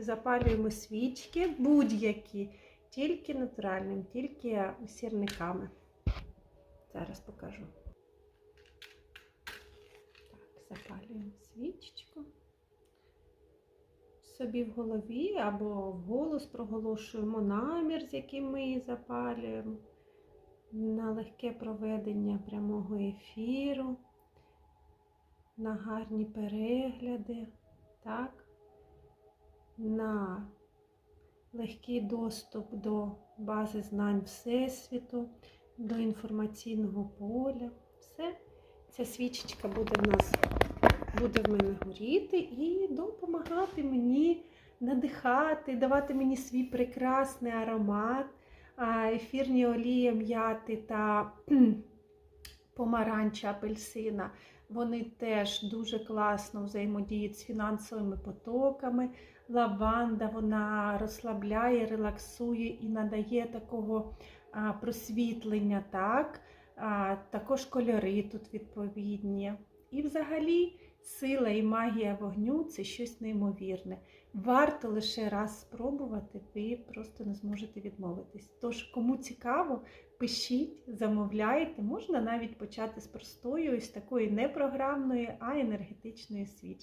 Запалюємо свічки будь-які, тільки натуральним, тільки сірниками. Зараз покажу. Так, запалюємо свічечку. Собі в голові або вголос проголошуємо намір, з яким ми її запалюємо, на легке проведення прямого ефіру, на гарні перегляди, так, на легкий доступ до бази знань Всесвіту, до інформаційного поля. Все, ця свічечка буде в нас буде в мене горіти і допомагати мені надихати, давати мені свій прекрасний аромат, ефірні олії м'яти та помаранча апельсина. Вони теж дуже класно взаємодіють з фінансовими потоками. Лаванда вона розслабляє, релаксує і надає такого просвітлення. так? Також кольори тут відповідні. І взагалі сила і магія вогню це щось неймовірне. Варто лише раз спробувати, ви просто не зможете відмовитись. Тож, кому цікаво, пишіть, замовляйте. Можна навіть почати з простої, ось такої не програмної, а енергетичної свічки.